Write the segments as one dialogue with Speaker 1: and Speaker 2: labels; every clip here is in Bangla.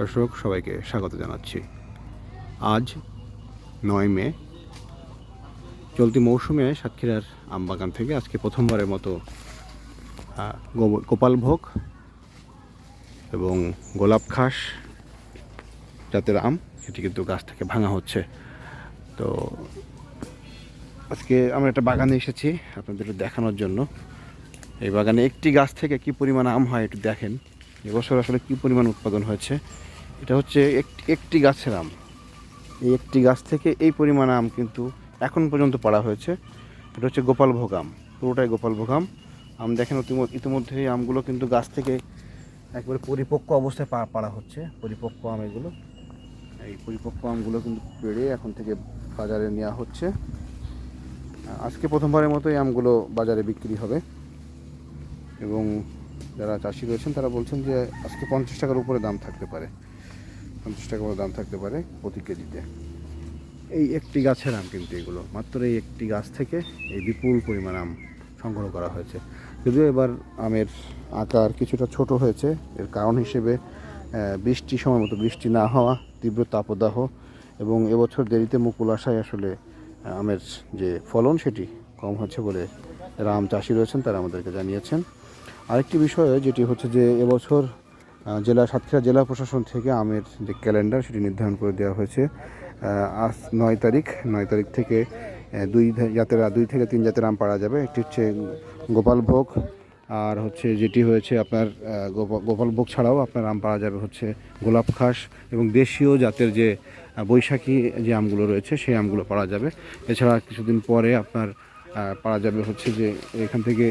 Speaker 1: দর্শক, সবাইকে স্বাগত জানাচ্ছি। আজ নয় মে। চলতি মৌসুমে সাতক্ষীরার আমবাগান থেকে আজকে প্রথমবারের মতো গোপালভোগ এবং গোলাপ খাস জাতের আম সেটি কিন্তু গাছ থেকে ভাঙা হচ্ছে। তো আজকে আমরা একটা বাগানে এসেছি আপনাদের দেখানোর জন্য। এই বাগানে একটি গাছ থেকে কি পরিমাণ আম হয় একটু দেখেন। এবছর আসলে কি পরিমাণ উৎপাদন হয়েছে? এটা হচ্ছে একটি গাছের আম। এই একটি গাছ থেকে এই পরিমাণ আম কিন্তু এখন পর্যন্ত পাড়া হয়েছে। এটা হচ্ছে গোপালভোগ আম, পুরোটাই গোপালভোগ আম। আম দেখেন ইতিম- ইতিমধ্যে এই আমগুলো কিন্তু গাছ থেকে একবারে পরিপক্ক অবস্থায় পাড়া হচ্ছে। পরিপক্ক আম এগুলো। এই পরিপক্ক আমগুলো কিন্তু পেড়ে এখন থেকে বাজারে নেওয়া হচ্ছে। আজকে প্রথমবারের মতো এই আমগুলো বাজারে বিক্রি হবে। এবং যারা চাষি রয়েছেন, তারা বলছেন যে আজকে পঞ্চাশ টাকার উপরে দাম থাকতে পারে। পঞ্চাশ টাকার দাম থাকতে পারে প্রতি কেজিতে। এই একটি গাছের আম কিন্তু এগুলো। মাত্র এই একটি গাছ থেকে এই বিপুল পরিমাণ আম সংগ্রহ করা হয়েছে। যদিও এবার আমের আকার কিছুটা ছোট হয়েছে, এর কারণ হিসেবে বৃষ্টি সময় মতো বৃষ্টি না হওয়া, তীব্র তাপদাহ এবং এবছর দেরিতে মুকুল আসায় আসলে, আমের যে ফলন সেটি কম হচ্ছে বলে যারা আম চাষি রয়েছেন, তারা আমাদেরকে জানিয়েছেন। আরেকটি বিষয় যেটি হচ্ছে যে এবছর জেলা সাতক্ষীরা জেলা প্রশাসন থেকে আমের যে ক্যালেন্ডার সেটি নির্ধারণ করে দেওয়া হয়েছে। আজ নয় তারিখ নয় তারিখ থেকে দুই জাতের দুই থেকে তিন জাতের আম পাওয়া যাবে। একটি হচ্ছে গোপালভোগ আর হচ্ছে যেটি হয়েছে আপনার গোপালভোগ ছাড়াও আপনার আম পাওয়া যাবে হচ্ছে গোলাপ খাস এবং দেশীয় জাতের যে বৈশাখী যে আমগুলো রয়েছে সেই আমগুলো পাওয়া যাবে। এছাড়া কিছুদিন পরে আপনার পাওয়া যাবে হচ্ছে যে এখান থেকে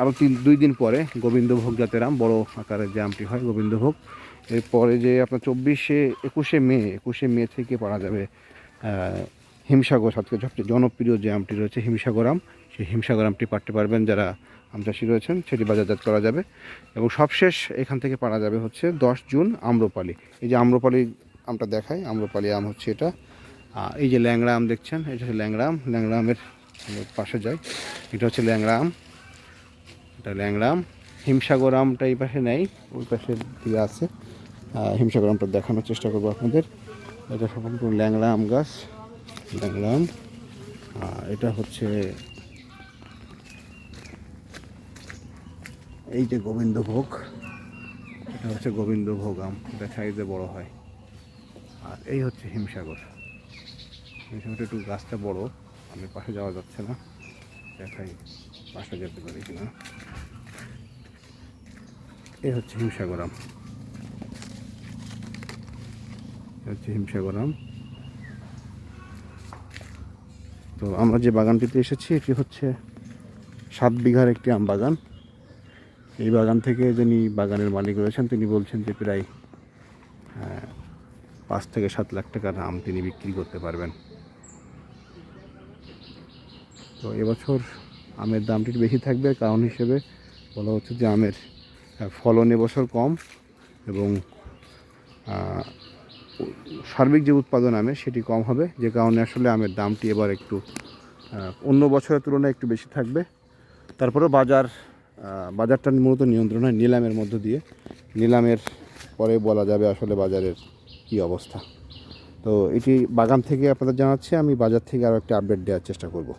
Speaker 1: আরও তিন দুই দিন পরে গোবিন্দভোগ জাতের আম বড় আকারের যে আমটি হয়, গোবিন্দভোগ। এরপরে যে আপনার চব্বিশে, একুশে মে একুশে মে থেকে পাওয়া যাবে হিমসাগর সবথেকে সবচেয়ে জনপ্রিয় যে আমটি রয়েছে হিমসাগর আম। সেই হিমসাগর আমটি পাঠতে পারবেন যারা আম চাষি রয়েছেন, সেটি বাজারজাত করা যাবে। এবং সবশেষ এখান থেকে পাওয়া যাবে হচ্ছে দশ জুন আম্রপালি। এই যে আম্রপালি আমটা দেখায় আম্রপালি আম হচ্ছে এটা। এই যে ল্যাংড়া আম দেখছেন, এটা হচ্ছে ল্যাংড়া আম। ল্যাংড়া আমের পাশে যায়। এটা হচ্ছে ল্যাংড়া আম। এটা ল্যাংড়া আম হিমসাগর আমটা এই পাশে নেই ওই পাশে দিয়ে আছে। আহ, হিমসাগর আমটা দেখানোর চেষ্টা করব আপনাদের। এটা সম্পূর্ণ ল্যাংড়া আম গাছ ল্যাংড়া আম এটা হচ্ছে এই যে গোবিন্দভোগ। এটা হচ্ছে গোবিন্দভোগ আম এটা সাইজে বড় হয়। আর এই হচ্ছে হিমসাগর। হিমসাগরটা একটু গাছটা বড় আমি পাশে যাওয়া যাচ্ছে না। দেখাই পাশে যেতে পারি কিনা। এই হচ্ছে হিমসাগর আম হচ্ছে হিমসাগর আম তো আমরা যে বাগানটিতে এসেছি, এটি হচ্ছে সাত বিঘার একটি আম বাগান। এই বাগান থেকে যিনি বাগানের মালিক রয়েছেন, তিনি বলছেন যে প্রায় পাঁচ থেকে সাত লাখ টাকার আম তিনি বিক্রি করতে পারবেন। তো এবছর আমের দামটি বেশি থাকবে। কারণ হিসেবে বলা হচ্ছে যে আমের ফলন এবছর কম এবং সার্বিক যে উৎপাদন আমের, সেটি কম হবে। যে কারণে আসলে আমের দামটি এবার একটু অন্য বছরের তুলনায় একটু বেশি থাকবে। তারপরেও বাজার বাজারটা মূলত নিয়ন্ত্রণ হয় নিলামের মধ্য দিয়ে। নিলামের পরে বলা যাবে আসলে বাজারের কী অবস্থা। তো এটি বাগান থেকে আপনাদের জানাচ্ছি। আমি বাজার থেকে আরও একটা আপডেট দেওয়ার চেষ্টা করব।